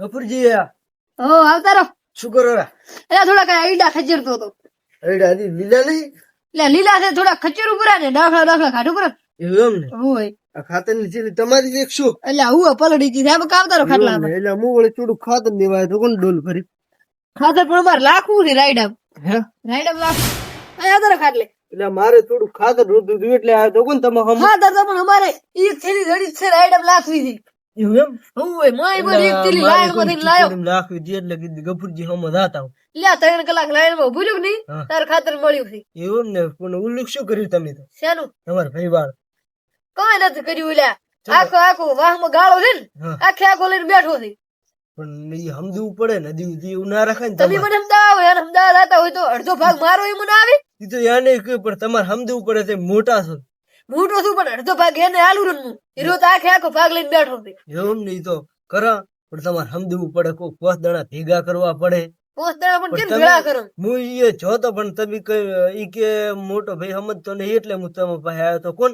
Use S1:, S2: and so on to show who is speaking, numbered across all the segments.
S1: ગફુરજી
S2: હો આવતા રહો.
S1: શું કરો
S2: એટલે થોડા કઈ આઈડા ખચેરતો હતો.
S1: આઈડા દી લીલા લઈ?
S2: એટલે લીલા છે થોડા ખચેરું પૂરા ને ડાખલા ડાખલા ખાટું પૂરા
S1: એમ ને?
S2: હોય.
S1: આ ખાતરની ચીલી તમારી એક શું?
S2: એટલે હું પલડી ગઈ સાહેબ આવતા રહો ખાટલા
S1: એટલે હું વળી થોડું ખાતર દેવાય તો કોણ ડોલ ફરી
S2: ખાતર પણ મારે લાખવું છે રાઈડમ
S1: હે?
S2: રાઈડમ લાખ આવતા રહો ખાટલે.
S1: એટલે મારે થોડું ખાતર રોતું હતું એટલે આ તો કોણ તમે
S2: ખાતર તો પણ અમારે એક થેલી જ છે રાઈડમ લાખવી હતી
S1: એવું એમ?
S2: હોય માય બોલ એક થેલી લાયણમાંથી લાયો.
S1: લાખવી હતી એટલે કીધું ગફુરજી હમ જાતા હું
S2: લે ત્રણ કલાક લાઈનમાં ભૂલ્યું કે નહીં? તાર ખાતર મળ્યું છે.
S1: એવું ને પણ ઉલ્લુખ શું કર્યું તમે તો?
S2: શેનું?
S1: તમારા ભાઈ વાળ
S2: કઈ નથી કર્યું લ્યા. આખો આખો વાહમાં ગાળો છે ને આખે આખો લઈને બેઠો છે.
S1: પણ એ સમજવું પડે ને દી દી એવું ના રખાય ને
S2: તમે મને હોય તો અડધો ભાગ મારો એ મને આવે?
S1: તો યાને કહ્યું પણ તમારે સમજવું પડે તે મોટા છો.
S2: મોટો છું પણ અડધો ભાગ એને આલુ રન હીરો તો આખે આખો ભાગ લઈને બેઠો છે.
S1: એમ નહીં તો કરા પણ તમારે સમજવું પડે કોઈ પોસ દાણા ભેગા કરવા પડે.
S2: પોસ્ત દાણા પણ કેમ ભેળા કરો?
S1: હું ઈ જોતો પણ તમે કઈ ઈ કે મોટો ભાઈ સમજતો નહીં એટલે હું તમારા પાસે આવ્યો તો કોણ?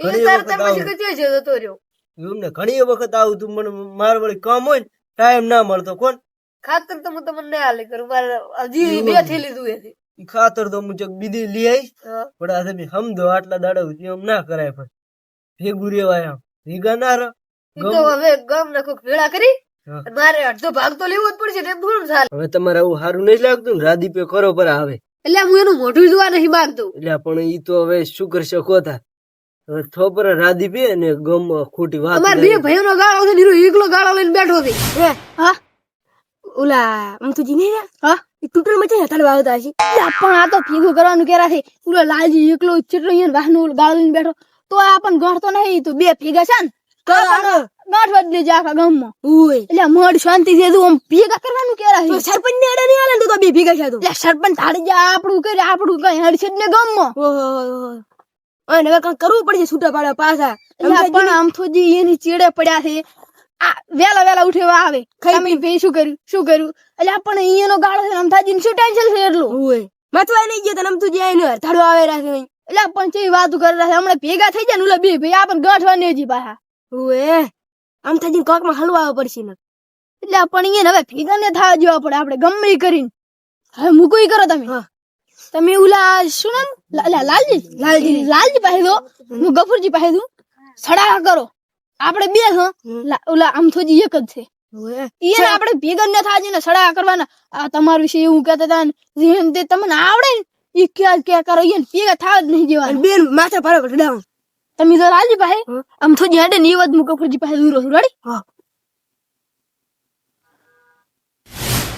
S2: એ
S1: ઘણી
S2: તાર
S1: વખત આવું.
S2: જતો રહ્યો.
S1: એવું ઘણી વખત આવું તું મને માર વળી કામ હોય ને ટાઈમ ના મળતો કોણ?
S2: ખાતર તો હું તમને આલે કરું મારે હજી બે થેલી દુએ છે
S1: ઈ ખાતર તો મુજબ બીજી લઈ આવીશ. પણ આ તમે સમજો આટલા દાડા સુધી એમ ના કરાય પણ. ભેગું રેવાય આમ. ભેગા ના રહો.
S2: તો હવે ગામ ના કોક ભેળા કરી. મારે અડધો ભાગ તો લેવો જ પડશે ને ભૂલ ચાલે
S1: હવે તમારે આવું સારું નહીં લાગતું ને? રાદીપે કરો પર આવે
S2: એટલે હું એનું મોઢું જોવા નહીં માંગતો.
S1: એટલે પણ ઈ તો હવે શું કરશે કોતા હવે થોપર રાદીપે ને ગમ ખોટી વાત
S2: અમાર બે ભાઈઓ નો ગાળો છે ને એકલો ગાળો લઈને બેઠો છે. હા
S3: ઓલા અમથુજી નહીં?
S2: હા?
S3: એ તૂટલ મચે તળવા આવતા હશે.
S2: પણ આ તો ભેગું કરવાનું કેરા છે. પૂરો લાલજી એકલો ચેટલો અહીંયા વાહન ગાળો બેઠો. તો આપણ ગણતો નહીં તો બે ભેગા છે ને ગાંઠ વાળી લેજે આખા ગામમાં. એટલે મઢ શાંતિ થી આમ ભેગા કરવાનું કેરા છે.
S3: સરપંચ ને અડે નહીં આલે તો બે ભેગા છે
S2: એટલે સરપંચ હાડી જા આપણું કરે આપણું કઈ હડશે જ ને ગામમાં.
S3: અને હવે કંઈક કરવું પડશે છૂટા પાડવા પાછા.
S2: પણ આમ તો જે એની ચેડે પડ્યા છે વેલા વેલા ઉઠેવા આવે. તમે ભાઈ શું કર્યું? શું કર્યું? એટલે આપણને અહીંયાનો ગાળો છે અમથાજી શું ટેન્શન છે એટલું?
S3: હોય મતવાય નહીં ગયો તને જાય ને તળવા આવે રાખે નહીં
S2: એટલે પણ ચેવી વાત કરે રાખે? હમણાં ભેગા થઈ જાય ને ઓલા બે ભાઈ આપણને ગાંઠવાની હજી પાછા.
S3: ઓય અમથાજી કોકમાં હલવા પડશે ને.
S2: એટલે પણ અહીંયા હવે ભેગા ને થવા જેવા પડે. આપણે ગમે કરીને. હવે મૂકું કરો તમે.
S3: હા.
S2: તમે ઓલા શું નામ? લાલજી લાલજી લાલજી પાસે દો હું ગફુરજી પાસે દઉં સડા કરો. આપણે બે હ? લા- ઓલા આમથોજી એક જ છે. ઈ આપણે ભેગા ન થવા ને સડા કરવાના. આ તમારા વિશે એવું કહેતા હતા ને જેમ તે તમને આવડે ને? ઈ ક્યાં ક્યાં કરો? ઈ ભેગા થાવ જ નહીં જેવાનું
S3: બેન માથા પર રડાવું
S2: તમે તો રાજી પાસે આમ થોડી હાડે ને વાત હું ગફુરજી પાસે દૂર છું રેડી
S3: હા.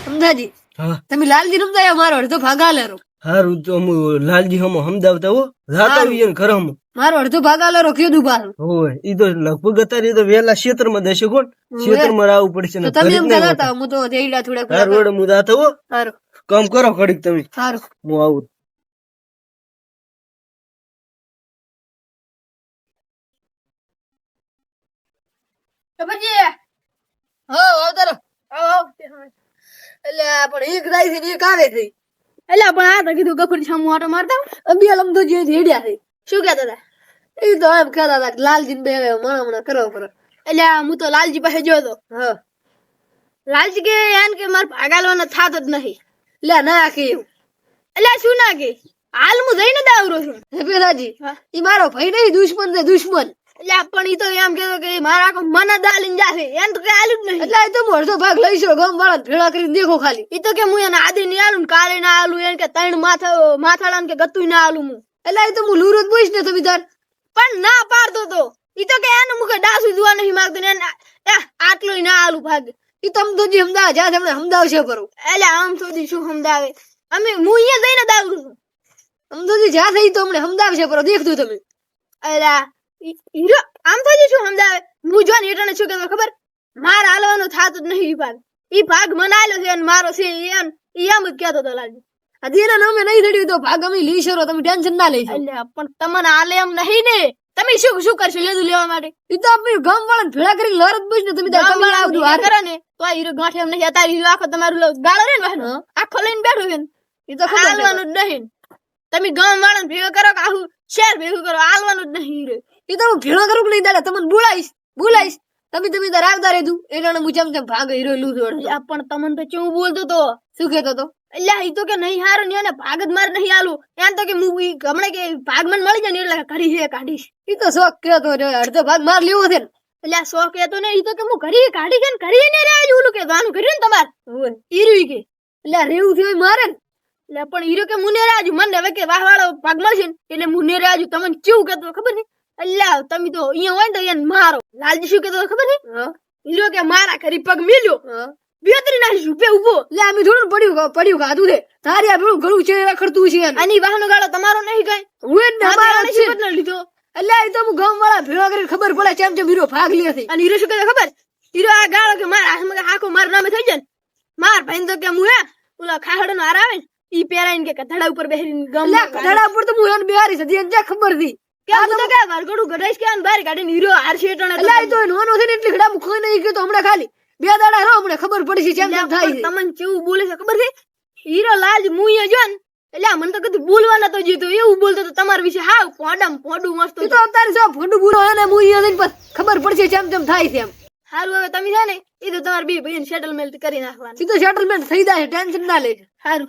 S2: સમજાજી
S1: હા.
S2: તમે લાલજી રમતા મારો અડધો ભાગા લેરો
S1: હારું તો હું લાલજી હમ સમજાવતા હો. રાત આવી ઘર હમ.
S2: મારો અડધો ભાગા લેરો કીધું બાર
S1: હોય ઈ તો લગભગ અત્યારે તો વેલા ક્ષેત્રમાં દેશે કોણ? ક્ષેત્રમાં આવવું પડશે ને
S2: તો તમે એમ કહેતા હું તો જઈડા થોડા.
S1: હારું વડે હું જાતો હો.
S2: સારું
S1: કામ કરો ઘડીક તમે.
S2: સારું
S1: હું આવું.
S2: પછી હો આવતારો આવ આવ. એટલે પણ એક જાય છે ને એક આવે છે. એટલે પણ આ તો કીધું ગફુર સામું આટો મારતા અબી અલમ તો જે રેડ્યા છે. શું કહેતા હતા? એ તો એમ કહેતા હતા લાલજી બે મણા મણા કરો કરો એટલે હું તો લાલજી પાસે ગયો હતો. હ. લાલજી કે એમ કે મારે ભાગાલવાનો થાતો જ નહીં. લે ના કે એવું. એટલે શું ના કે? હાલ હું જઈને જ આવરો છું પેલાજી એ મારો ભાઈ નહીં દુશ્મન છે દુશ્મન. એટલે પણ ઈ તો એમ કેતો કે મારા આખો મને દાલીને જાશે. એમ તો કઈ આલું જ નહીં. એટલે તો હું ભાગ લઈશો ગમ વાળા ભેળા કરીને દેખો ખાલી. ઈ તો કે હું એને આદિ નહીં આલું કાલે ના આલું એમ કે ત્રણ માથા માથાળા કે ગતું ના આલું હું. એટલે તો હું લૂરો જ બોઈશ ને તમે તાર. પણ ના પાડતો તો. ઈ તો કે એને મુખે ડાસુ જોવા નહીં માંગતો ને આટલું ના આલું ભાગ. ઈ તો તો જે હમદાવ જ્યાં તમને સમજાવશે પરું એટલે આમ સુધી શું સમજાવે અમે હું અહીંયા જઈને દાવું છું અમદાવાદ જ્યાં થઈ તો અમને સમજાવશે પરો દેખતું તમે. અલા ઈ- હીરો આમ થાય શું સમજાવે હું જો ને એટલે શું ખબર માર હાલવાનું થાતું જ નહીં ભાગ ઈ ભાગ મનાયેલો છે મારો છે એમ એમ જ કહેતો હતો લાલજી અમે નહીં રડ્યું તો ભાગ અમે લઈ શરો તમે ટેન્શન ના લઈ એટલે પણ તમને હાલે એમ નહીં ને તમે શું શું કરશો લેદું લેવા માટે ઈ તો આપણે ગામ વાળા ભેળા કરી લડત બસ ને તમે તમે આ બધું હાર કરો ને તો આ હીરો ગાંઠે એમ નહીં હીરો આખો તમારું ગાળો રે ને વાહનો આખો લઈને બેઠો છે. ઈ તો હાલવાનું જ નહીં તમે ગામ વાળા ભેગો કરો કે આવું શેર ભેગું કરો હાલવાનું જ નહીં હીરો ઈ તો હું ભેળો કરું કે નહીં દાડા તમને બોલાવીશ બોલાવીશ.
S3: તમે તમે તાર આવતા રહેતું એના હું તેમ ભાગ હીરો લૂં
S2: પણ તમને તો ચેવું બોલતો તો?
S3: શું કહેતો તો?
S2: અલ્યા ઈ તો કે નહીં હારું ને ભાગ જ માર નહીં આલું. એમ તો કે હું ઈ હમણાં કે ભાગ મને મળી જાય ને એટલે કરી છે કાઢીશ.
S3: ઈ તો શોખ કહેતો રહ્યો અડધો ભાગ માર લેવો છે ને.
S2: અલ્યા શોખ કહેતો ને ઈ તો કે હું ઘરી કાઢી છે ને કરી ને રે ઓલું કે આનું કર્યું ને તમાર? ઈરવી કે.
S3: એટલે રેવું થયું મારે
S2: એટલે પણ હીરો કે મુને રાજુ મને હવે કે વાહ વાળો ભાગ મળશે ને એટલે મુને રાજુ તમને કેવું કહેતો ખબર નહીં? અલ્યા તમે તો અહીંયા હોય ને તો એને મારો. લાલજી શું કેતો ખબર નહીં હીરો કે મારા ખરી પગ મિલ્યો. બેતરી નાખી ઉભે
S3: ઊભો લે અમે થોડું પડ્યું પડ્યું ખાધું છે તારી આ પેલું ઘણું છે રખડતું છે
S2: આની વાહનો ગાળો તમારો નહીં કઈ.
S3: હું ને જ છે.
S2: બદલો લીધો.
S3: એટલે એ તો હું ગામ વાળા ભેળા કરીને ખબર પડે ચેમ ચેમ હીરો ભાગ લે છે.
S2: અને હીરો શું કહે ખબર? હીરો આ ગાળો કે મારા હાથમાં હાકો માર નામે થઈ જાય માર ભાઈ તો કે હું હે ઓલા ખાહડો નો હાર આવે ને ઈ પહેરાઈને કે કથડા ઉપર બેહીને ગામ
S3: કથાડા ઉપર તો હું એને બિહારી હતી એને ખબર હતી?
S2: કે હું તો કે વરગડું ગઢાઈશ કે બહાર કાઢીને હીરો હાર શેટણે
S3: એટલે તો નોનો છે ને એટલે ઘડા મુખ નહીં ગયો તો હમણાં ખાલી. બે દાડા રહો હમણાં ખબર પડી છે ચેમ ચેમ થાય
S2: તમને કેવું બોલે છે ખબર છે? હીરો લાલ મુઈએ જો ને એટલે મને તો કદી બોલવા નતો જીતો એવું બોલતો તો તમારા વિશે હા પોડમ પોડું મસ્ત
S3: તો અત્યારે ફોટું જઈને ખબર પડશે જેમ જેમ થાય છે એમ.
S2: હારું હવે તમે છે ને એ તો તમારા બે ભાઈ સેટલમેન્ટ કરી નાખવાનું.
S3: સીધો સેટલમેન્ટ થઈ જાય ટેન્શન ના લે.
S2: હારું.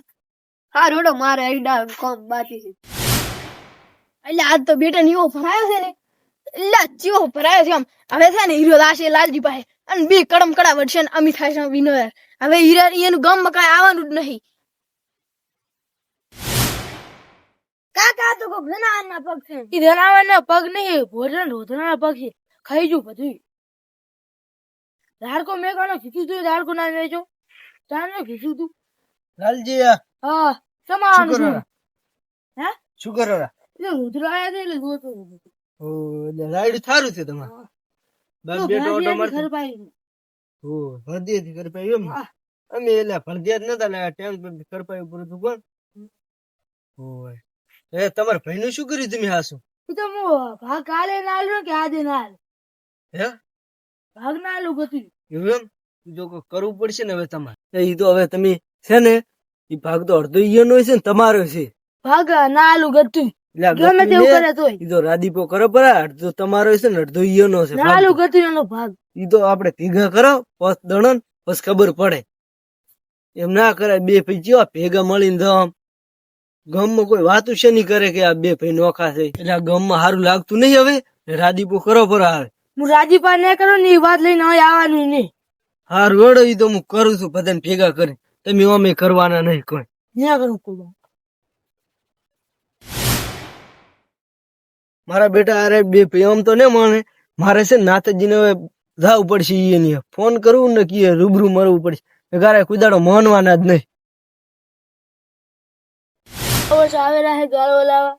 S3: હારું મારે આઈડા કોમ બાકી છે.
S2: એટલે આજ તો બેટા ને એવો ભરાયો છે ને એટલે ચીવો ભરાયો છે આમ. હવે છે ને હીરો લાશે લાલજી પાસે અને બે કડમ કડા વડશે ને અમી થાય છે વિનોયર હવે હીરા એનું ગમ કાંઈ આવવાનું જ નહીં. કાકા તો કોક જનાવરના પગ છે.
S3: ઈ ધનાવાના પગ નહીં ભોજન રોધના પગ છે. ખાઈ જુ બધું ધારકો મેં કાનો ખીચું તું ધારકો ના વેચો ચાને ખીચું તું.
S1: લાલજી
S3: હા સમાન શું
S1: કરો
S3: હે?
S1: શું કરો રા?
S3: એટલે રુદ્ર આયા છે એટલે જોતો
S1: ઓ એટલે રાઈડ થારું છે તમારે?
S3: હા.
S1: બેટો ઓટો મારતો
S3: ઘર પાઈ.
S1: ઓ ભરદીએથી કરપાયું એમ? અમે એટલે ભરદિયા જ નતા લાયા ટેમ કરપાયું પૂરું તું કોણ? ઓય. એ તમારા ભાઈનું શું કર્યું તમે હાસુ
S3: તો હું ભાગ કાલે ના કે આજે ના
S1: હે?
S3: ભાગ ના આલ્યું ગતું.
S1: એવું એમ? જો કરવું પડશે ને હવે તમારે. એ તો હવે તમે છે ને એ ભાગ તો અડધો ઈયોનો છે ને તમારો છે.
S3: ભાગ ના આલુ ગતું.
S1: એટલે આ
S3: ગમે તેવું કરે તોય.
S1: ઈ તો રાદીપો કરો પર અડધો તમારો છે ને અડધો ઈયોનો છે
S3: ના ગતું એનો ભાગ.
S1: ઈ તો આપણે ભેગા કરો પસ દણન બસ ખબર પડે. એમ ના કરે બે ભાઈ જેવા ભેગા મળીને આમ ગામમાં કોઈ વાતું છે નહીં કરે કે આ બે ભાઈ નોખા છે. એટલે આ ગામમાં સારું લાગતું નહીં હવે. રાદીપો કરો પર આવે
S3: હું રાજીપા ને કરો ને એ વાત લઈને હવે આવવાનું નહીં.
S1: હારું વડો ઈ તો હું કરું છું બધાને ભેગા કરી તમે અમે કરવાના નહીં કોઈ.
S3: ન્યા કરું કોઈ
S1: મારા બેટા અરે બે પ્રેમ તો ને માને મારે છે નાથાજીને જવું પડશે એની ફોન કરવું ને કીએ, રૂબરૂ મળવું પડશે. ગારે કુદાડો માનવાના જ નહીં.
S3: વર્ષ આવેલા હે ગાળો લાવા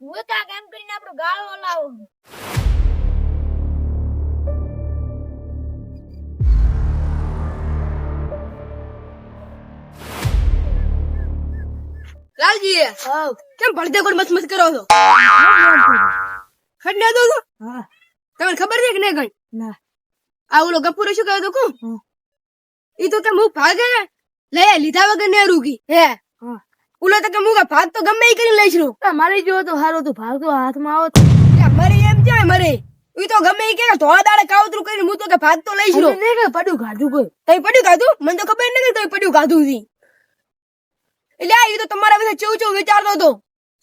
S2: હું કાક કેમ કરીને આપણો ગાળો લાવો
S3: લાલજી કેમ ભળતે કોઈ મત મત કરો છો? ખંડે દો છો તમને ખબર છે કે નહીં કઈ? ના. આ ઓલો ગપુરે શું કહ્યું તું કું? ઈ તો કે હું ભાગે ને? લઈ લીધા વગર ને રૂકી હે. ઓલો તો કે હું કે ભાગ તો ગમે ઈ કરીને લઈશ રૂ? મારી જો તો હારો તો ભાગ તો હાથમાં આવો મરે એમ જાય મરે? ઈ તો ગમે ઈ કે ધોળા દાડે કાવતરું કરીને હું તો કે ભાગ તો લઈશ રૂ. ને કે પડ્યું ગાધું કોઈ. તઈ પડ્યું ગાધું? મને તો ખબર નહીં કે તઈ પડ્યું ગાધું છી એટલે આ ઈ તો તમારા વિશે ચેવું ચેવું વિચારતો હતો.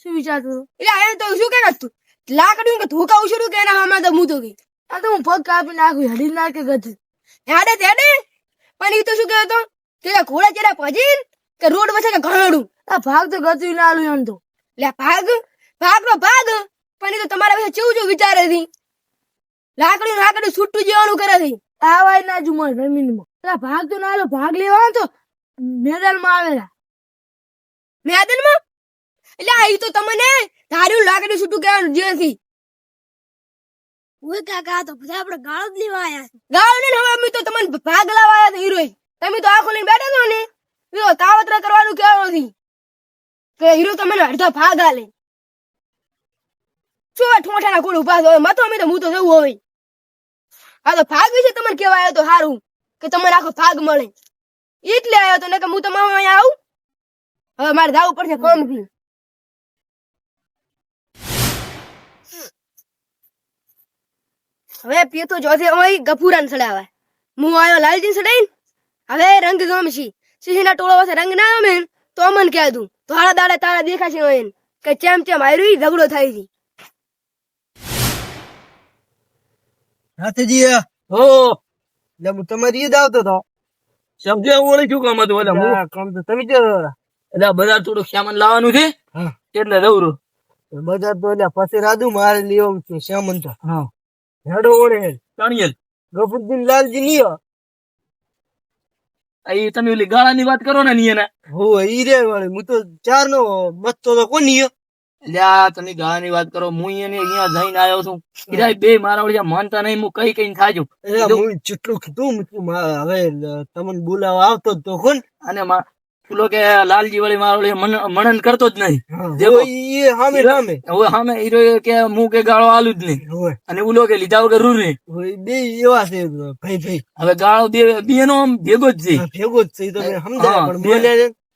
S3: શું વિચારતો હતો? એટલે એને તો શું કે તું લાકડ્યું કે ધોકા ઉછળ્યું કે એના હમણાં તો હું તો ગઈ? આ તો હું પગ કાપી નાખું હડી નાખે ગધું. હેડે તે હેડે. પણ એ તો શું કહેતો? કે ઘોડા ચેડા પજી કે રોડ વચ્ચે કે ઘણડું? આ ભાગ તો ગતું ના આલું એમ તો. લે ભાગ ભાગ? નો ભાગ? પણ એ તો તમારા વિશે ચેવું ચેવું વિચારે છે? લાકડી લાકડી છૂટું જેવાનું કરે છે? આ વાય ના જુમર જમીનમાં. ભાગ તો ના આલો ભાગ લેવાનો તો મેદાનમાં આવેલા. મેદાનમાં એટલે આ તો તમને ધાર્યું લાકડી છૂટું કહેવાનું જે નથી
S2: ઓય કાકા તો બધા આપણે ગાળો જ લેવા આયા છે.
S3: ગાળ ને હવે અમે તો તમને ભાગ લાવવા આવ્યા છે હીરો તમે તો આખો લઈને બેઠા છો ને? હીરો તાવતરા કરવાનું કહેવાનું નથી. કે હીરો તમને અડધો ભાગ આલે. શું ઠોઠાના કોડ ઊભા છો? મતો અમે તો હું તો જવું હોય. આ તો ભાગ વિશે તમને કહેવાય આવ્યો તો સારું કે તમને આખો ભાગ મળે. એટલે આવ્યો તો ને કે હું તમારે અહીંયા આવું? હવે મારે જવું પડશે કોમથી હવે પીતો જોથે ઓય ગફુરાન સડાવે. હું આયો લાલજી સડાઈ હવે રંગ ગમશી. સિંહના ટોળો પાસે રંગ ના ગમે તો મન કહે તું થોડા દાડે તારા દેખાશે હોય કે ચેમ ચેમ ઈ ઝઘડો થાય છે.
S1: હાથેજી
S4: હો.
S1: એટલે હું તમારી ઈદ આવતો હતો
S4: સમજે હું ઓળે શું કામ હતું? એટલે હું
S1: કામ તો તમે જ
S4: એટલે બધા થોડુંક સામાન લાવવાનું છે. એટલે દવરું
S1: બજાર તો એટલે પછી રાધુ મારે લેવું છે સામાન તો.
S4: હા.
S1: હેડો ઓળે
S4: તાણીએ
S1: ગફુદ્દીન લાલજી લીયો.
S4: એ તમે ઓલી ગાળાની વાત કરો ને ની એના
S1: હો ઈ રે વાળી હું તો ચાર નો મસ્તો તો કોની
S4: એટલે તને ગાળાની વાત કરો હું એને અહીંયા જઈને આવ્યો છું. ઈરા બે મારા ઓળિયા માનતા નહીં હું કઈ કઈ
S1: એટલે હું જેટલું કીધું હવે તમને બોલાવા આવતો તો કોણ?
S4: અને મા- પેલો કે લાલજી વળી મારો મનન કરતો જ નહીં.
S1: જેવો ઈ હામે રામે
S4: હવે સામે હીરો કે હું કે ગાળો આલુ જ નહીં. અને ઉલો કે લીધા વગર રૂ નહીં.
S1: બે એવા છે ભાઈ ભાઈ.
S4: હવે ગાળો બે બે નો આમ ભેગો જ છે.
S1: ભેગો જ છે તો સમજાય પણ બોલે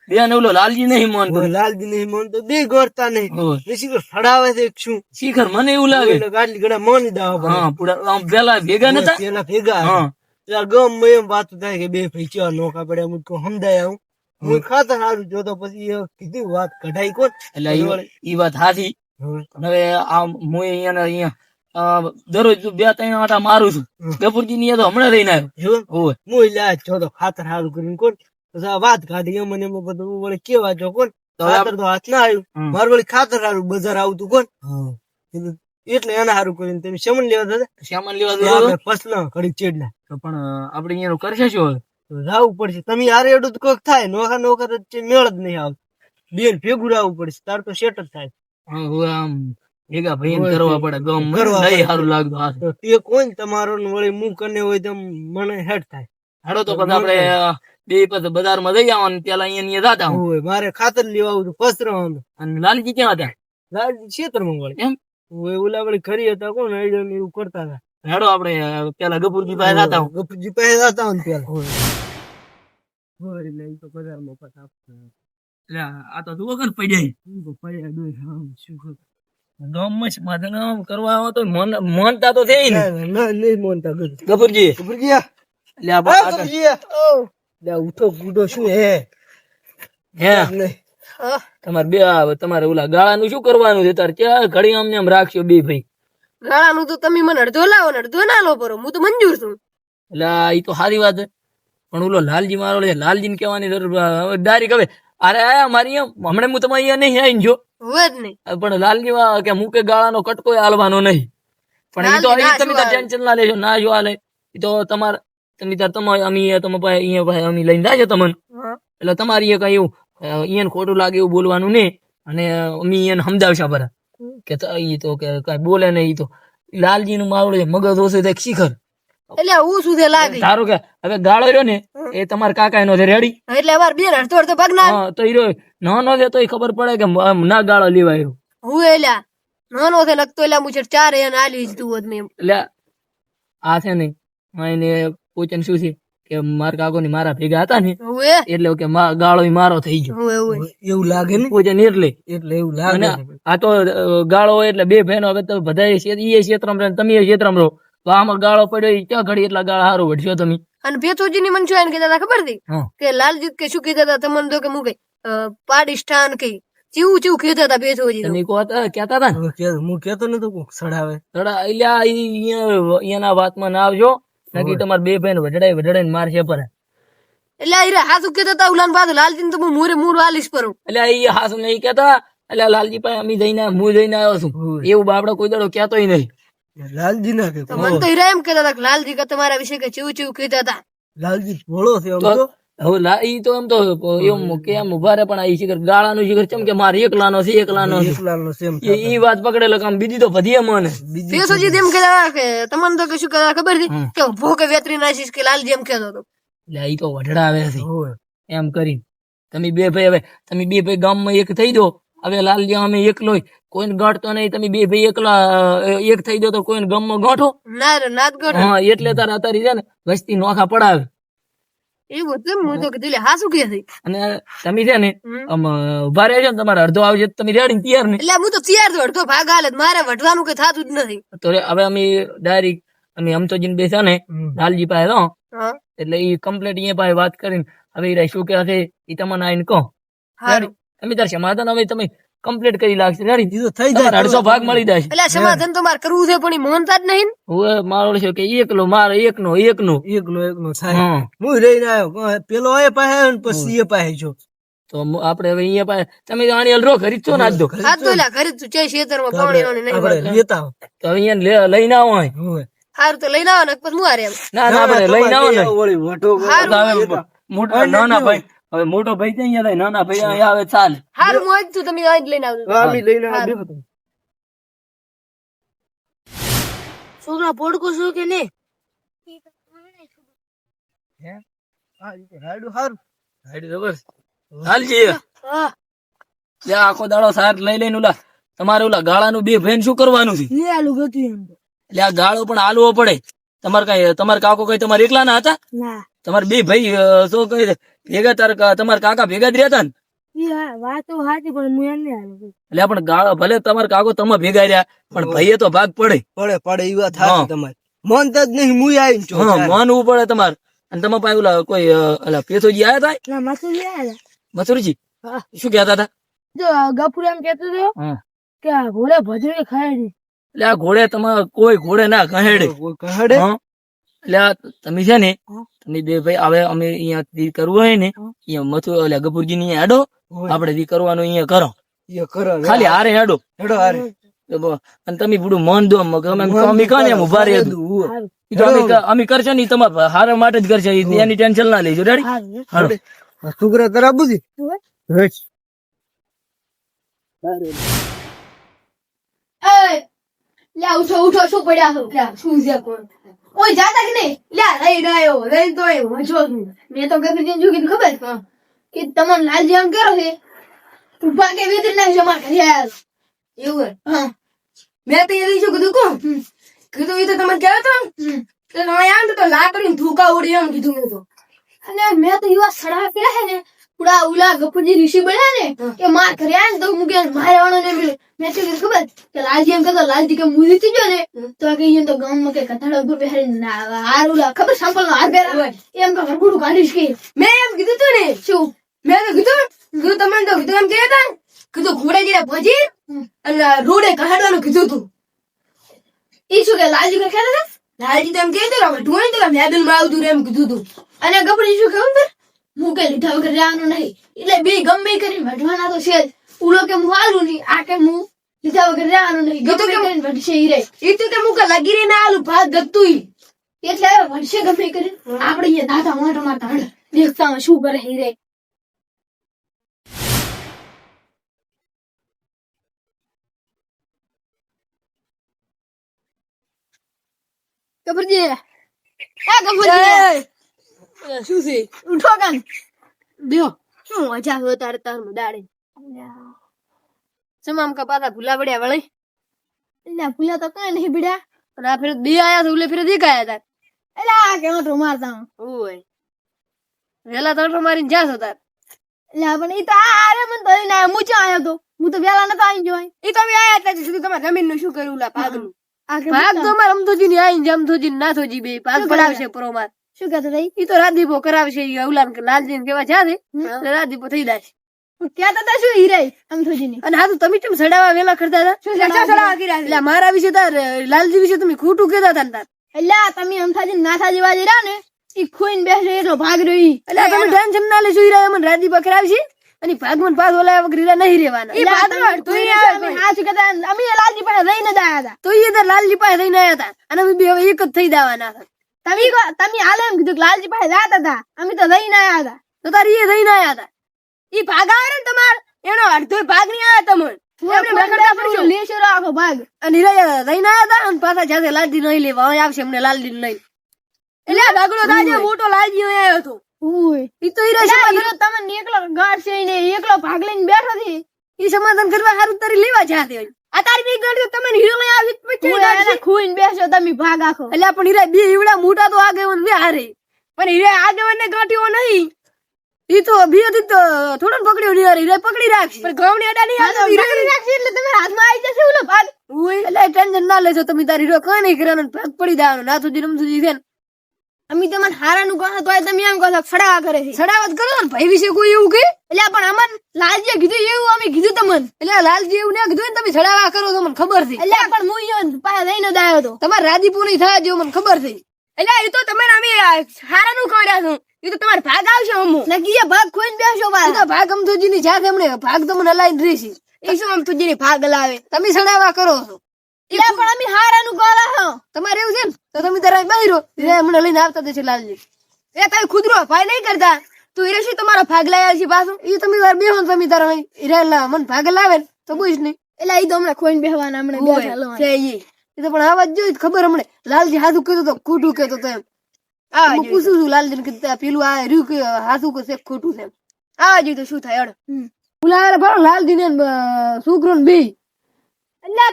S4: બે ને ઓલો લાલજી નહીં માનતો
S1: લાલજી નહીં મન તો બે ગોરતા નહીં. કોઈ ફડાવે છે શું?
S4: શિખર મને એવું લાગે.
S1: ગાડી ગળા મોની દાવા
S4: હા પૂરા આમ પેલા ભેગા નતા.
S1: પેલા ભેગા
S4: હા.
S1: ગમ એમ વાત થાય કે બે ભાઈ ચા નોકા પડે અમુક સમજાય આવું. ખાતર સારું જોતો પછી એ કીધું વાત કઢાઈ કોણ?
S4: એટલે ઈ વાત હાથી
S1: હવે
S4: આ હું અહીંયા અહીંયા દરરોજ બે ત્રણ આટા મારું છું. ગફુરજી ની તો હમણાં રહીને આવ્યો.
S1: હું એટલે છો તો ખાતર સારું કરીને કોણ? વાત કાઢી એમ મને એમાં બધું. વળી કેવા છો કોણ? ખાતર તો હાથ ના આવ્યું મારું વળી ખાતર સારું બજાર આવતું કોણ? એટલે એના સારું કરીને તમે સમન લેવા દાદા
S4: સામાન લેવા દાદા
S1: આપણે ઘડી ચેડના.
S4: પણ આપડે અહીંયા કરશે શું હવે?
S1: તો પડશે. તમે આરે એડું કોક થાય નોખા નોખા તો મેળ જ નહીં આવતો બેન ભેગું રહેવું પડશે તાર તો સેટ જ થાય.
S4: હવે આમ ભેગા ભાઈ કરવા. પડે ગમ
S1: કરવા
S4: નહીં સારું લાગતું
S1: તે કોણ તમારો વળી મુખ કને હોય તો મને હેડ થાય.
S4: હાડો તો પછી આપણે બે પછી બજારમાં જઈ આવવાનું પેલા અહીંયા જાતા
S1: હોય મારે ખાતર લેવા આવું પસરવાનું
S4: અને લાલજી ક્યાં હતા?
S1: લાલજી ક્ષેત્રમાં વળી
S4: એમ?
S1: ઓલા વળી ખરી હતા કોણ આઈડિયા એવું કરતા હતા.
S4: હેડો આપણે પેલા ગફુરજી પાસે જાતા.
S1: ગપુજી પાસે ને પેલા. હોય એટલે ઈ તો બજારમાં પાછા આપતા.
S4: એટલે આ તો જુઓ કે પડ્યા
S1: ઈ તો પડ્યા ડોય, આમ શું કરું?
S4: ગામમાં આમ કરવા આવો તો મન- માનતા તો થઈ ને.
S1: ના, નહીં માનતા ગજુ.
S4: ગફુરજી.
S1: ગપુજી, આ-
S4: બા-
S1: લે, ઉઠો ગુડો શું હે?
S4: હે.
S3: હા.
S4: તમારે બે આ તમારે ઓલા ગાળાનું શું કરવાનું છે? તારે ક્યાં ઘડી આમને એમ રાખશો બે ભાઈ?
S3: ગાળાનું તો તમે મને અડધો લાવો ને અડધો ના લો પરો. હું તો મંજૂર છું.
S4: એટલે ઈ તો સારી વાત છે. પણ ઓલો લાલજી મારો છે લાલજી ને કહેવાની જરૂર ડાયરેક્ટ હવે અરે મારી હમણાં હું તમે અહીંયા નહીં આવીને જો પણ લાલજી વા કે મૂકે ગાળાનો કટકો હાલવાનો નહીં. પણ એ તો તમે
S3: તાર
S4: ટેન્શન ના લેજો ના જો હાલે એ તો તમારે તમે તાર તમે અમે તમે ભાઈ અહીંયા પાસે અમે લઈને જાય તમને. એટલે તમારી એ કઈ એવું અહીંયા ખોટું લાગે એવું બોલવાનું નહીં. અને અમે અહીંયા સમજાવશા બરા કે એ તો કે કઈ બોલે નહીં તો. લાલજી નું માવડું છે, મગજ ઓછું શિખર?
S3: એટલે હું શું છે લાગે?
S4: ધારો કે હવે ગાળો રહ્યો ને એ તમારા કાકા નો છે રેડી
S3: એટલે અમારે બે રસ્તો તો ભાગ ના
S4: હા તો ઈ રહ્યો. નાનો છે તો ખબર પડે કે ના ગાળો લેવાય
S3: હું એલા નાનો છે લગતો એલા મુછે ચાર એને આલી જ તું હોત મેં
S4: એટલે આ છે ને એને પૂછન શું છે? કે મારા કાકો ની મારા ભેગા હતા ને એટલે કે મા- ગાળો મારો થઈ ગયો.
S3: એવું
S1: એવું લાગે ને?
S4: પૂજન એટલે.
S1: એટલે એવું લાગે
S4: આ તો ગાળો એટલે બે બહેનો હવે તો બધા એ ક્ષેત્રમાં રહે ને તમે એ ક્ષેત્રમાં રહો. તો આમાં ગાળો પડ્યો એ ક્યાં ઘડી એટલા ગાળા હારું વઢ્યો તમે?
S3: અને પેચોજી ની મન શું એને કહેતા હતા ખબર હતી? કે લાલજી કે શું કહેતા હતા તમને તો કે હું કઈ પાડિષ્ઠાન કઈ ચીવું ચીવું કહેતા હતા પેચોજી
S4: તમે કહો હતા કહેતા હતા
S1: હું કેતો નતો કોક સડાવે.
S4: સડા અલ્યા ઈ અહીંયાના વાતમાં ના આવજો. નકી તમારે બે બહેન વઢડાઈ વઢડાઈને મારશે પર.
S3: એટલે આ હાસુ હાથું કહેતા હતા ઉલાન બાદ લાલજી તો હું મૂરે મોર આલીશ પર.
S4: એટલે એ હાસુ નહીં કહેતા. એટલે લાલજી પાસે અમે જઈને હું જઈને આવ્યો છું. એવું બાપડો કોઈ દાડો કેતોય નહીં.
S1: લાલજી ના કે
S3: મને તો હીરા એમ કહેતા હતા કે લાલજી કે તમારા વિશે કે ચીવું ચીવું કહેતા હતા.
S1: લાલજી ભોળો છે આમ
S4: તો
S1: તો.
S4: હવે લા ઈ તો એમ તો એમ કેમ ઊભા રે પણ આ શિખર ગાળાનું શિખર ચમ કે મારે એકલાનો છે એકલાનો છે.
S1: એકલાલનો છે
S4: એમ ઈ વાત પકડેલો કામ બીજી તો વધીએ મને.
S3: તે તો એમ કહેતા કે તમને તો કે શું કહેતા ખબર છે. કે ભો કે વેતરી નાખીશ કે લાલજી એમ કહેતો હતો.
S4: લા ઈ તો વઢડાવે છે. એમ કરી તમે બે ભાઈ હવે તમે બે ભાઈ ગામમાં એક થઈ દો હવે લાલજી અમે એકલો કોઈને ગાંઠતો નહીં તમે બે ભાઈ એકલા એક થઈ દો તો કોઈને ગામમાં ગાંઠો
S3: ના રે નાદ ગઢ.
S4: હા એટલે તારા અત્યારે છે ને વસ્તી નોખા પડાવે.
S3: એવું હતું હું તો કીધું હા શું કહે
S4: અને તમે છે ને આમ ઊભા રહેજો ને તમારે અડધો આવશે તમે રેડી તૈયાર ને.
S3: એટલે હું તો તૈયાર છું અડધો ભાગ હાલે મારે વઢવાનું થતું જ નથી.
S4: તો હવે અમે ડાયરેક્ટ અમે અમતોજીને બેસા ને લાલજી પાસે તો
S3: હા.
S4: એટલે ઈ કમ્પ્લેટ અહીંયા પાસે વાત કરીને હવે ઈ શું કે છે ઈ તમને આઈને કહો. તમે તાર સમાધાન હવે તમે કમ્પ્લીટ કરી લાગશે રેડી?
S1: દીધો થઈ જાય.
S4: અડધો ભાગ મળી જાય.
S3: એટલે સમાધાન તો માર કરવું છે પણ મોનતા જ નહીં
S4: હું મારો છે કે એકલો મારે એકનો એકનો.
S1: એકનો એકનો થાય.
S4: હું.
S1: રહીને આવ્યો. પેલો એ પાસે આવ્યો ને પછી એ પાસે જો
S4: તો આપણે હવે અહીંયા પાસે તમે આણી આની રો ખરીદ છો ને
S3: આ તો. એલા ઘરે જ તું ચે ખેતરમાં પાણી વાણી નહીં
S1: આપણે લેતા
S4: તો અહીંયા લઈને આવો
S1: હોય
S3: હારું તો લઈને આવો ને પછી હું હારે
S4: ના ના આપણે લઈને આવો ને.
S1: મોટો
S3: ના.
S4: તો નાના ભાઈ હવે મોટો ભાઈ ત્યાં અહીંયા થાય? નાના ભાઈ અહીંયા આવે ચાલ.
S3: હારું મોજ તું તમે અહીં લઈને આવજો.
S1: હા, અમે લઈને. આવ્યો.
S3: છોકરા પોડકો શું કે નહીં?
S1: હા, ઈ તો હારું.
S4: હાડી જબર હાલજી.
S3: હા.
S4: લે આખો દાડો સાર લઈ લઈને ઓલા તમારે ઓલા ગાળાનું બે ફેન શું કરવાનું છે?
S3: લે આલું ગતું એમ તો.
S4: એટલે આ ગાળો પણ હાલવો પડે. તમારે કઈ તમારે કાકો કઈ તમારે એકલા ના હતા?
S3: ના.
S4: તમારે બે ભાઈ શું કહે ભેગા તાર તમારા કાકા ભેગા જ રહેતા ને?
S3: વાતો સાચી પણ હું એમ
S4: એટલે પણ ભલે તમારા કાકો તમે ભેગા રહ્યા પણ ભાઈએ તો ભાગ પડે.
S1: પડે પડે ઈ વાત
S4: હા.
S1: સાચી તમારી. મન જ નહીં મુઈ આવીને જો
S4: હા માનવું પડે તમારે. અને તમે પાસે ઓલા કોઈ ઓલા પેથોજી આયા હતા
S3: હા.
S4: શું કહેતા હતા?
S3: જો ગફુર એમ કેતો હતો કે ઘોડે ભજવે ખાય
S4: એટલે આ ઘોડે તમારે કોઈ ઘોડે ના કહેડે
S1: કોઈ કહડે
S4: એટલે આ તમે છે ને. તમે બે ભાઈ હવે અમે અહીંયા દી કરવું હોય ને અહીંયા મથુ ઓલા ગપુરજી ની હેડો. આપણે દી કરવાનું અહીંયા કરો. ખાલી હારે હેડો.
S1: હેડો હારે.
S4: અને તમે બધું મન દો અમે અમે કાં ને એમ ઊભા રહે અમે અમે કરશે ને તમારે હારા માટે જ કરશે. એની ટેન્શન ના લેજો. રેડી
S3: હારું
S4: હાલો.
S1: છોકરા તરા બુધી
S3: હોય.
S1: હેચ.
S2: લે ઉઠો ઉઠો. શું પડ્યા છો? શું છે કોણ? ઓય જાતા કે નહીં? લ્યા રહી રહ્યો રહી તો એ વાંચો છું મેં તો ગગન જો કીધું ખબર છે? કે તમને લાલજી આમ કરો છે? તું ભાગે વેતરી નાખી જમા કરી છો.
S3: એવું હા. મેં તો એ શું કીધું કોણ? કીધું એ તો તમે
S2: કહેવો
S3: તો. તમે આમ તો લાકડીને ધૂકા ઉડી એમ કીધું મેં તો.
S2: અને મેં તો યુવા સડા કર્યા છે ને પુડા ઉલા ગપુજી ઋષિ બન્યા ને કે માર ઘરે ને તો મૂકે મારે વાળો ને પેલું મેં તો કીધું ખબર? કે લાલજી એમ કહેતો લાલજી કે મુદી થઈ જો ને તો આ કહીએ તો ગામમાં કે કથાડા ઉપર બેહારી ના હાર ઉલા ખબર? સાંપલ નો હાર પહેરા એમ તો હરગુડું કાઢીશ કે.
S3: મેં એમ કીધું તું ને.
S2: શું?
S3: મેં તો કીધું કીધું તમને તો કીધું એમ કે ને. કીધું ઘોડે જઈને ભજી અને રોડે કહાડવાનું કીધું તું.
S2: ઈ શું કે લાલજી કે કહેતા
S3: લાલજી તો એમ કહેતો કે ઢોળી તો મેદનમાં આવતું એમ કીધું તું.
S2: અને ગપડી શું કહું તર હું કે લીધા વગર રહેવાનું નહીં. એટલે બે ગમે ઈ કરીને વઢવાના તો છે જ. ઉલો કે હું હાલું નહીં આ કે હું લીધા વગર રહેવાનું નહીં.
S3: એ તો
S2: ગમે ઈ
S3: કેમ?
S2: કરીને વઢશે ઈ રે.
S3: એ તો કે મુકા લગી રહી ના આલું ભાત ગતું ઈ.
S2: એટલે હવે વળશે ગમે ઈ કરીને. આપણે અહીંયા દાદા મોટો મારતા હળ દેખતા હોય શું કરે ઈ રે. ગબરજી. એ ગબરજી.
S3: એ, શું છે?
S2: ઉઠો કાન
S3: લ્યો શું મજા હોય તારે તાર દાડે? સમામ કા પાછા ભૂલા પડ્યા વળી?
S2: એટલે ભૂલા તો કઈ નહીં બીડા
S3: અને આ ફેર દી આયા ઉલે ફેર દી ગયા તાર.
S2: એટલે આ કે ઓટો મારતા હું.
S3: ઓય. વેલા તડકો મારીને જાશો તાર?
S2: એટલે પણ ઈ તો આરે મને તો ના હું આયો તો? હું તો વેલા નતો આવી ગયો ઈ
S3: તો મે આયા ત્યાં સુધી તમારે જમીનનું શું કર્યું લા ભાગનું? ભાગ તો. અમારે અમથોજી ની આઈને જમથોજી ને નાથોજી બે ભાગ પડાવશે પરોમાર.
S2: શું કહેતો રહી
S3: ઈ? તો રાદીપો કરાવશે ઈ અવલાન કે લાલજી ને કેવા જાશે રાદીપો થઈ જાય.
S2: ક્યાં હતા શું હીરે આમ થોજી
S3: અને હા તો તમે કેમ સડાવા વેલા કરતા હતા?
S2: શું સડાવા
S3: કર્યા એટલે મારા વિશે તાર લાલજી વિશે તમે ખોટું કહેતા હતા તાર.
S2: એટલે તમે અમથાજી નાથાજી વાજી રહ્યા ને ઈ ખોઈને બેસે એટલો ભાગ રહ્યો ઈ.
S3: એટલે તમે ટેન્શન ના લેશો રહ્યા મને રાદીપો કરાવશે અને ભાગમન પાસ ઓલા વગર નહીં રહેવાના.
S2: એટલે આ
S3: તું ઈ
S2: અમે હાચું કહેતા હતા. અમે લાલજી પાસે રહીને જ હતા.
S3: તો ઈ તાર લાલજી પાસે રહીને આયા હતા. અને અમે બે હવે એક જ થઈ જવાના હતા.
S2: તમે તમે હાલે એમ કીધું લાલજી પાસે જાતા હતા અમે તો લઈને આવ્યા હતા.
S3: તો તાર એ લઈને આવ્યા હતા. ઈ ભાગ આવે ને તમાર એનો અડધો ભાગ નહીં આવે તમને.
S2: એકલો ગાઢ છે એકલો ભાગ લઈને બેઠો
S3: એ સમાધાન કરવા સારું તારી લેવા જાતે હોય. આ તારી નહીં ગાડી તમે હીરો લઈ આવી પછી
S2: હું એને તમે ભાગ આખો.
S3: એટલે પણ હીરા બે હીવડા મોટા તો આગેવાન બે હારે. પણ હીરા આગેવાન ને ગાંઠીઓ નહીં. ઈ તો બી તો થોડો પકડ્યો નહીં હીરે. પકડી રાખશે પણ ઘઉંની અડા નહીં આવતો પકડી રાખશે એટલે તમે હાથમાં આવી જશે ઓલો ભાગ. એટલે ટેન્શન ના લેજો તમે તારી હીરો કઈ નહીં કરવાનું ભાગ પડી જવાનું. ના સુધી રમ સુધી છે ને. અમે તમને હારાનું કહો તો તમે એમ કહો છો ફડાવા કરે છે. ફડાવા કરો ને ભાઈ વિશે કોઈ એવું કે? એટલે પણ અમન લાલજી કીધું એવું અમે કીધું તમને. એટલે લાલજી એવું ના કીધું ને તમે ફડાવા કરો તો મને ખબર છે. એટલે પણ હું ઈયોન પાછા લઈને જ આવ્યો હતો. તમારે રાજીપુરની થાય જેવું મને ખબર છે. એટલે એ તો તમે અમે હારાનું કહી રહ્યા છો. એ તો તમારે ભાગ આવશે અમુ. નક્કી ભાગ ખોઈને બેસો મારા ભાગ અમથુજી ની જાત એમણે ભાગ તમને હલાઈ રહેશે એ શું અમથુજી ની ભાગ લાવે? તમે સડાવા કરો છો. એટલે પણ અમે હારાનું કહો છો તમારે એવું છે ને? તો તમે તારા બહેરો એમને લઈને આવતા જશે લાલજી. એ તમે ખુદરો ભાઈ નહીં કરતા. તો હીરે શું તમારો ભાગ લાયા છે પાછું. એ તમે વાર બેહો ને તમે તારા હીરે મને ભાગ લાવે ને તો બુજ નહીં. એટલે એ તો હમણાં ખોઈને બેહવાના હમણાં છે એ તો પણ આવાજ જોઈ ખબર હમણે. લાલજી હાથું કહેતો તો ખોટું કહેતો તો એમ. પૂછું છું લાલજી કીધું પેલું આ રહ્યું કે હાથું કે ખોટું છે આ જોઈ તો શું થાય અડ લાલજી ને શુક્રો છોકરો ને બે.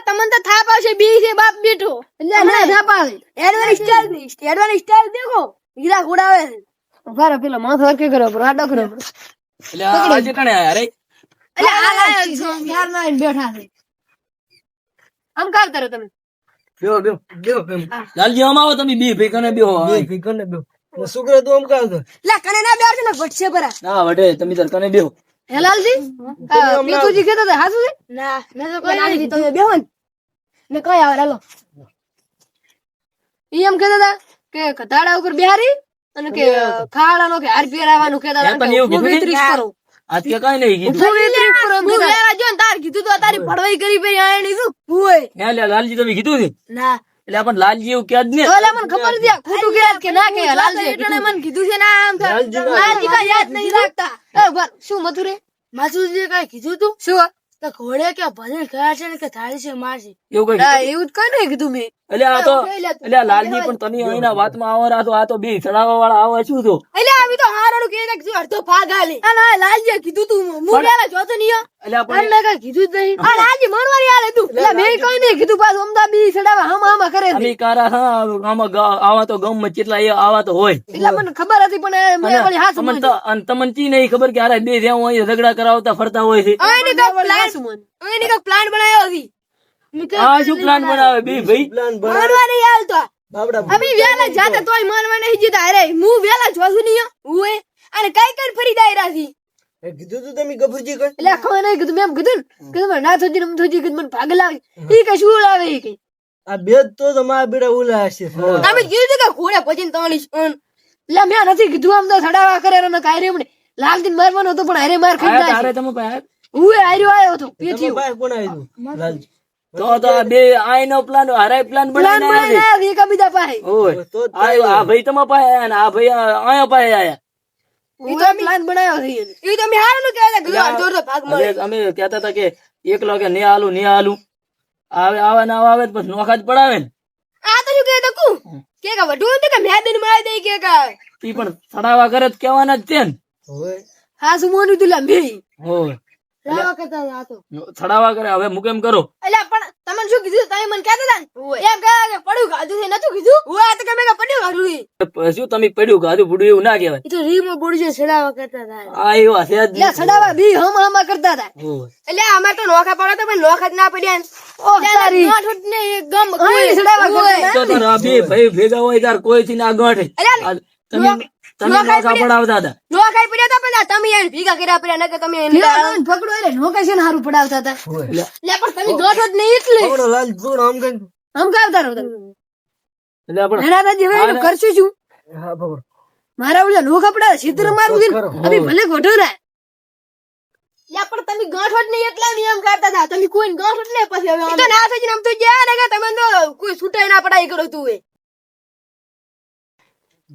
S3: તો થાપ આવશે બી છે બાપ બેઠો એટલે ના થાપ આવે એડવાની સ્ટાઇલ એડવાની સ્ટાઈલ દેખો. ગીરા ઉડાવે છે. ભારે પેલા માથો હરકે કરો પર આડો કરો.
S4: એટલે આ આજે કણે આયા રે?
S3: એટલે આ લાયો યાર ના બેઠા છે. આમ કામ કરો તમે.
S1: બેહો બેહો બેહો એમ.
S4: લાલજી આમ આવો તમે બે ભાઈ કને બેહો
S1: બે ભઈ કને બેહો. ને તું આમ કાં કર?
S3: લા કને ના બેઠો ને વટશે પરા.
S4: ના તમે તાર કને બેહો.
S3: હે લાલજી? પીતુજી કહેતો તો હાસુ ના મેં તો કોઈ નથી તમે બેહો ને. ને કઈ આવે હાલો ઈ એમ કેતા હતા કે કતાડા ઉપર બિહારી અને કે ખાડાનો કે હાર પહેરાવાનું કહેતા
S4: યાર, પણ એવું કીધું આજ કે કઈ નહીં કીધું.
S3: હું લેવા જો તાર કીધું તો તારી ભડવાઈ કરી પઈ આયા નહીં તું હુંય
S4: હે લે લાલજી તમે કીધું છે?
S3: ના.
S4: એટલે આપણ લાલજી એવું ક્યાં ને.
S3: ઓલે મને ખબર હતી ખોટું કે કે ના કે લાલજી એટલે મને કીધું છે ના આમ લાલજી યાદ નહીં રાખતા. શું મથુરે? માસુજી કઈ કીધું તું? શું? તો ઘોડે કે ભલે ગયા છે ને કે થાળી છે મારશે?
S4: એવું કઈ
S3: એવું જ કઈ નહીં કીધું મેં.
S4: એટલે આ તો એટલે લાલજી પણ તમે અહીંના વાતમાં આવો રા તો આ તો બે ચડાવવા વાળા આવો શું તો
S3: એટલે આવી તો હારાનું કે કીધું અડધો ભાગ આલી. આ ના લાલજી કીધું તું. હું પેલા જોતો નહીં
S4: એટલે આપણે
S3: મેં કઈ કીધું જ નહીં. આ લાલજી મનવારી આલે તું. એટલે મેં કઈ નહીં કીધું. પાછું અમદા બી ચડાવવા હમ હમ કરે છે.
S4: અમે કારા હા આમાં આવા તો ગામમાં કેટલા એ આવા તો હોય.
S3: એટલે મને ખબર હતી પણ મેં વળી હાથ
S4: અમને તો અને તમને ચી નહીં ખબર કે આરા બે જ્યાં હોય ઝઘડા કરાવતા ફરતા હોય છે?
S3: પ્લાન આને પ્લાન બનાવ્યો હતી.
S4: આ શું પ્લાન બનાવે બે ભાઈ?
S1: પ્લાન બનાવ?
S3: નહીં આવતો. અમે વેલા જાતા તોય મારવા નહીં જીતા. અરે હું વેલા જોશું નહીં હું. અને કઈ કઈ ફરી દાયરા થી
S1: કીધું તું તમે ગભરજી કઈ
S3: એટલે ખબર નહીં કીધું મેં કીધું કીધું ના થતી ને થતી કીધું મને ભાગ લાવે ઈ કઈ શું લાવે ઈ કઈ?
S1: આ બે તો તમારા બેડા ઉલા હશે.
S3: તમે કીધું કે ઘોડે પછી તમારી એટલે મેં નથી કીધું આમ તો સડાવા કરે અને કાંઈ રે એમણે લાલજી મારવાનો હતો પણ હારે માર ખાઈ જાય
S4: તારે તમે
S3: હું આર્યો આવ્યો હતો પેથી
S1: કોણ આવ્યું? લાલજી.
S4: તો તો આ બે આઈનો પ્લાન હારાય પ્લાન
S3: પ્લાન બનાવી એક એકબીજા પાસે.
S4: ઓય
S1: તો
S4: આ ભાઈ તમા પાસે આયા ને આ ભાઈ આયા પાસે આયા.
S3: ઈ તો પ્લાન બનાવ્યો છે ઈ તો મે હારાનું કહેતા કે જોર અડધો ભાગ મળે.
S4: અમે કહેતા હતા કે એકલો કે ને આલુ ને આલુ. આવે આવે ને આવે બસ નોખા જ પડાવે ને.
S3: આ તો શું કહેતો કુ કે કે વઢું કે મેદન મારી દે કે કે?
S4: ઈ પણ સડાવા કરે તો કહેવાના જ છે ને.
S3: હા શું મોનું મે
S4: હોય
S3: તો.
S4: સડાવા કરે. હવે મુકેમ કરો.
S3: એટલે પણ તમને શું કીધું? તમે મને કહેતા હતા એમ કે પડ્યું ગાધું છે નતું કીધું? હું આ તો તમે કે પડ્યું ગાધું છે
S4: શું તમે પડ્યું ગાધું પડ્યું એવું ના કહેવાય?
S3: ઈ તો રીમો બોડી જે સડાવા કરતા હતા.
S4: આ એવા છે જ
S3: એટલે બી હમ હમ કરતા હતા. એટલે અમે તો નોખા પડ્યા તો પણ નોખા જ ના પડ્યા ઓ સારી ગાંઠ ને એક ગમ કોઈ સડાવા કરતા
S4: તો તાર ભાઈ ભેગા હોય તાર કોઈ થી ના ગાંઠ. એટલે તમે તમે નોખા પડાવતા હતા
S3: નોખા પડ્યા હતા પણ તમે એને ભીગા કર્યા પડ્યા નકર તમે એને પકડો એટલે નોખા છે ને હારું પડાવતા હતા.
S1: હોય
S3: પણ તમે ગાંઠો જ નહીં એટલે.
S1: પકડો લાલ પકડો આમ કઈ.
S3: આમ કાવતા રહો તમે
S4: એટલે આપણે
S3: નાના દાદી હવે કરશું શું?
S1: હા પકડો.
S3: મારા ઓલા નોખા પડા સિદ્ધ મારું છે અભી ભલે ગોઠો રે યા પણ તમે ગાંઠ જ નહીં એટલા નિયમ કરતા હતા. તમે કોઈ ગાંઠ નહીં પછી હવે તો ના થઈ આમ તો ગયા ને કે તમે તો કોઈ છૂટાઈ ના પડાઈ કરો તું એ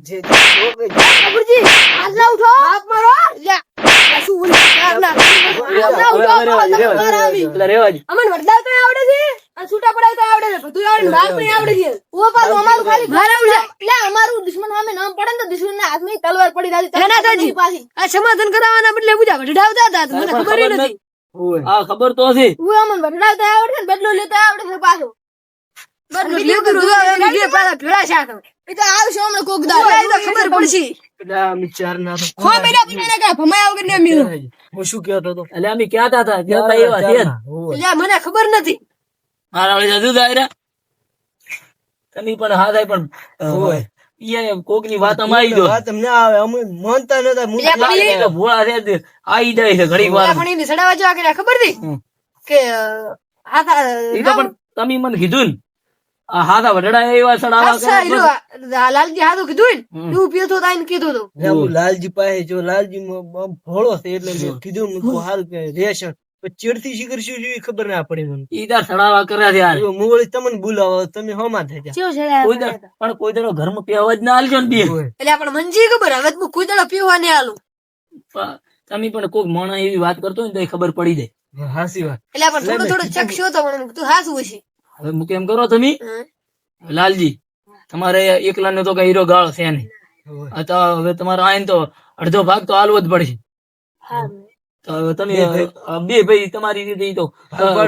S1: જે છે.
S3: ઉઠો. બાપ મારો. શું બોલે ઉઠો. અમને તો આવડે છે? અને છૂટા પડાય તો આવડે છે બધું આવડે આવડે છે. ઓ અમારું ખાલી મારા. એટલે અમારું દુશ્મન સામે નામ પડે ને તો દુશ્મન ના હાથમાં તલવાર પડી થાજી પાછી. આ સમાધાન કરાવવાના બદલે બુજા વઢડાવતા હતા. મને ખબર નથી.
S1: હોય
S4: આ ખબર તો છે
S3: હું અમને વઢડાવતા આવડે ને બદલો લેતા આવડે છે પાછો. મને ખબર નથી.
S4: મારા વળી રે. પણ હા થાય પણ કોકની વાત અમે આવી દો
S1: વાત અમને આવે અમે માનતા નતા હું
S4: ભોળા છે તે. જાય છે ઘણી વાર.
S3: પણ એને સડાવા જેવા કર્યા ખબર હતી કે હાથ
S4: તો પણ તમે મને કીધું ને. આ હાથા વઢડા એવા સડાવા.
S3: લાલજી હાથું કીધું. ને તું પીયો તો તાઈને કીધું તું.
S1: લાલજી પાસે જો લાલજી ભોળો છે એટલે મેં કીધું મેં કીધું રેશન. ચેડથી શીખર શું જોઈએ ખબર ના પડી મને.
S4: ઈ સડાવા કર્યા છે યાર
S1: હું વળી તમને બોલાવો તમે હોમાં થઈ
S3: ગયા છે
S4: કોઈ દર પણ કોઈ દાડો ઘરમાં પીવા જ ના આલજો ને બે
S3: એટલે આપણે મનજી ખબર હવે તો હું કોઈ દાડો પીવા ને આલું.
S4: તમે પણ કોક મોણા એવી વાત કરતો હોય ને તો એ ખબર પડી જાય.
S1: હાસી વાત.
S3: એટલે આપણે થોડો થોડો ચકશો તો મને તું હાસું હશે
S4: હવે હું કેમ કરો તમે. લાલજી તમારે એકલા ને તો કઈ હીરો ગાળો છે નહીં. આ તો હવે તમારે આઈને તો અડધો ભાગ તો આલવો જ પડશે. તો તમે બે ભાઈ. તમારી રીતે તો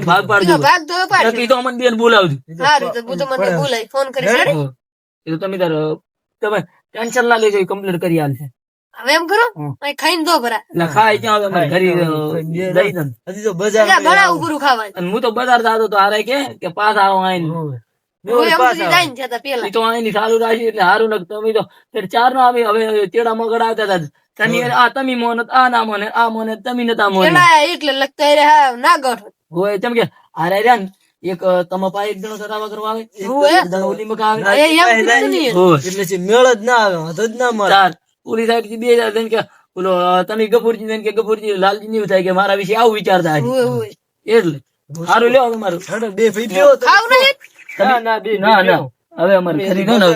S4: ભાગ પાડજો.
S3: ભાગ તો પાડજો.
S4: તો અમને બેન બોલાવજો.
S3: સારું તો હું તો બોલાય ફોન કરીશ
S1: હે?
S3: રેડી?
S4: હો. એ તો તમે તાર તમે ટેન્શન ના લેજો કમ્પ્લીટ કરી આલશે.
S3: હવે એમ કરો. ખાઈને દો ભરા.
S4: હવે અમારે ઘરે.
S1: હજી તો બજાર
S3: ખાવા
S4: અને હું તો બજાર જાતો તો હારે કે કે પાસ આવો આઈને.
S3: હું એમ સુધી જાય ને જતા પેલા.
S4: ઈ તો આઈની સારું રાખ્યું એટલે હારું નક તમે તો ફેર ચાર નો આવી હવે તેડા મગડ આવતા હતા. તમે આ તમે મોન આ ના મોને આ મોને તમે નતા મોને.
S3: એટલે લગતા ના ગઠ
S4: તેમ કે હારે રહ્યા ને એક તમે પાસે એક જણો સરાવા કરવા આવે. ઓલી મકા આવે.
S3: એ એમ કીધું નહીં.
S4: હોય.
S1: એટલે મેળ જ ના આવે જ ના મળે
S4: ચાર ઓલી સાઈડથી બે હજાર થઈને કે બોલો અ, તમે ગફુરજી થઈને કે ગફુરજી લાલજી નહીં થાય કે મારા વિશે આવું વિચારતા. એટલે સારું લ્યો
S1: અમારું બે ભાઈ ના ના બે
S4: ના ના. હવે અમારે ખરી ને